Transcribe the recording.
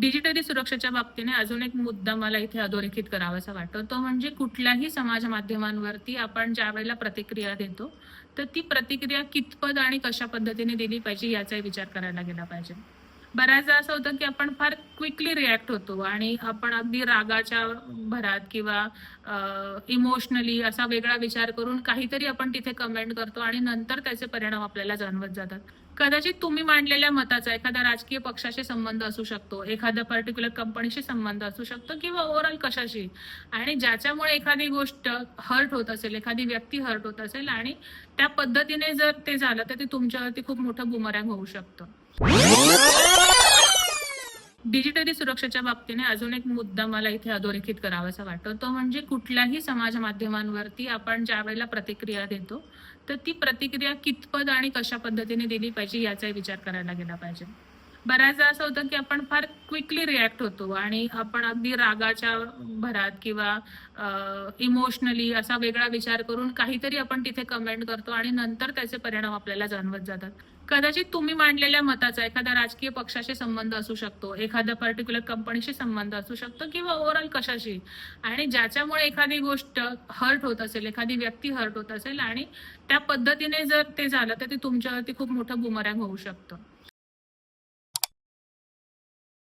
Digitally सुरक्षेच्या बाबतीने अजून एक मुद्दा मला इथे अधोरेखित करावासा वाटतो. तो म्हणजे कुठल्याही समाज माध्यमांवरती आपण ज्या वेळेला प्रतिक्रिया देतो तर ती प्रतिक्रिया कितपत आणि कशा पद्धतीने दिली पाहिजे याचाही विचार करायला गेला पाहिजे. बऱ्याचदा असं होतं की आपण फार क्विकली रिॲक्ट होतो आणि आपण अगदी रागाच्या भरात किंवा इमोशनली असा वेगळा विचार करून काहीतरी आपण तिथे कमेंट करतो आणि नंतर त्याचे परिणाम आपल्याला जाणवत जातात. कदाचित तुम्ही मांडलेल्या मताचा एखाद्या राजकीय पक्षाशी संबंध असू शकतो एखाद्या पर्टिक्युलर कंपनीशी संबंध असू शकतो किंवा ओव्हरऑल कशाशी. आणि ज्याच्यामुळे एखादी गोष्ट हर्ट होत असेल एखादी व्यक्ती हर्ट होत असेल आणि त्या पद्धतीने जर ते झालं तर ते तुमच्यावरती खूप मोठं बुमरँग होऊ शकतं. डिजिटली सुरक्षेच्या बाबतीने अजून एक मुद्दा मला इथे अधोरेखित करावासा वाटतो. तो म्हणजे कुठल्याही समाज माध्यमांवरती आपण ज्या वेळेला प्रतिक्रिया देतो तर ती प्रतिक्रिया कितपत आणि कशा पद्धतीने दिली पाहिजे याचाही विचार करायला गेला पाहिजे. बऱ्याचदा असं होतं की आपण फार क्विकली रिॲक्ट होतो आणि आपण अगदी रागाच्या भरात किंवा इमोशनली असा वेगळा विचार करून काहीतरी आपण तिथे कमेंट करतो आणि नंतर त्याचे परिणाम आपल्याला जाणवत जातात. कदाचित तुम्ही मांडलेल्या मताचा एखाद्या राजकीय पक्षाशी संबंध असू शकतो एखाद्या पर्टिक्युलर कंपनीशी संबंध असू शकतो किंवा ओव्हरऑल कशाशी. आणि ज्याच्यामुळे एखादी गोष्ट हर्ट होत असेल एखादी व्यक्ती हर्ट होत असेल आणि त्या पद्धतीने जर ते झालं तर ते तुमच्यावरती खूप मोठं बुमरॅग होऊ शकतं.